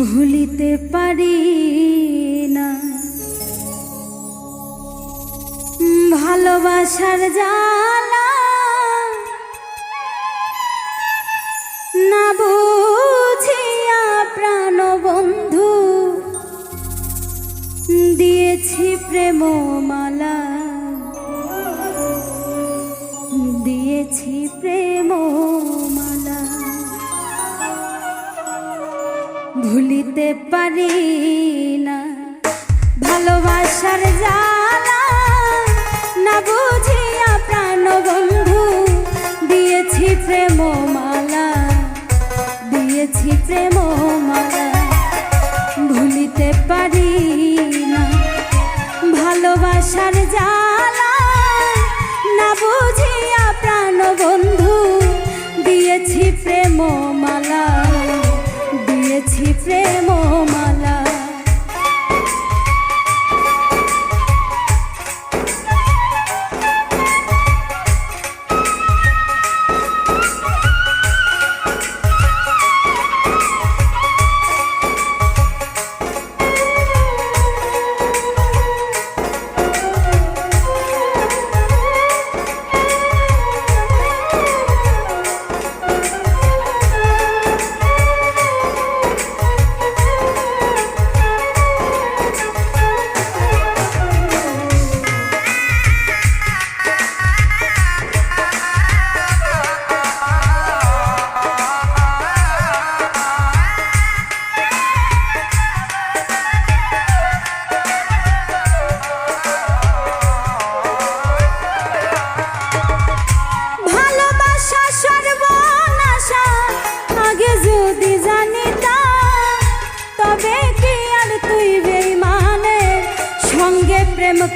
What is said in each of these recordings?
ভুলিতে পারি না। ভালোবাসার জালা না বুঝিয়া প্রাণ বন্ধু দিয়েছি প্রেম মালা দিয়েছি প্রেম ভুলিতে পারি না। ভালোবাসার জানা না বুঝিয়া প্রাণ বন্ধু দিয়েছি প্রেম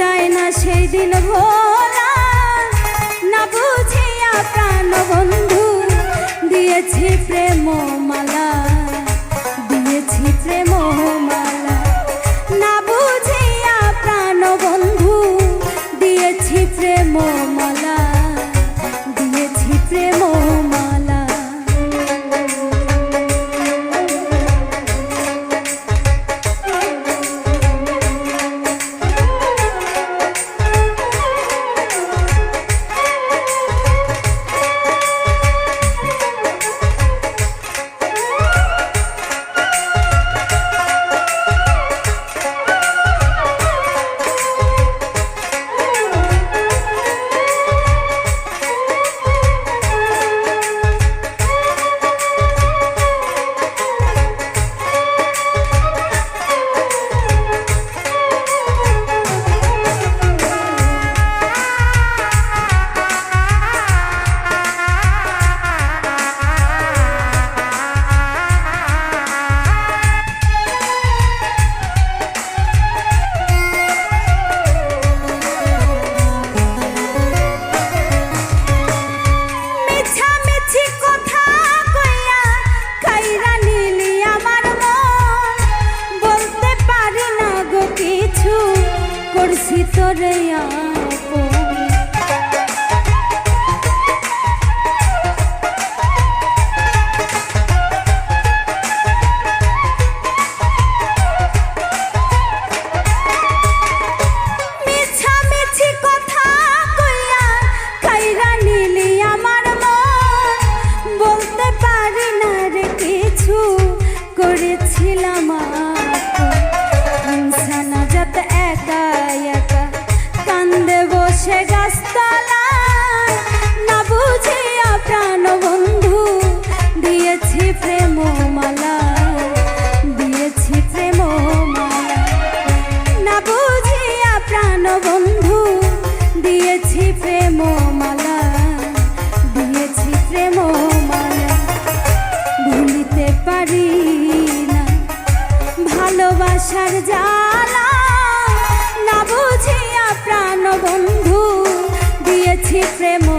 যায় না সেই দিন ভোলা। না বুঝিয়া প্রাণ বন্ধু, দিয়েছি প্রেম মালা, দিয়েছি প্রেম মালা। না বুঝিয়া প্রাণ বন্ধু, দিয়েছি প্রেম মালা। சொறையா ভালোবাসার জ্বালা। না বুঝিয়া প্রাণ বন্ধু দিয়েছি প্রেম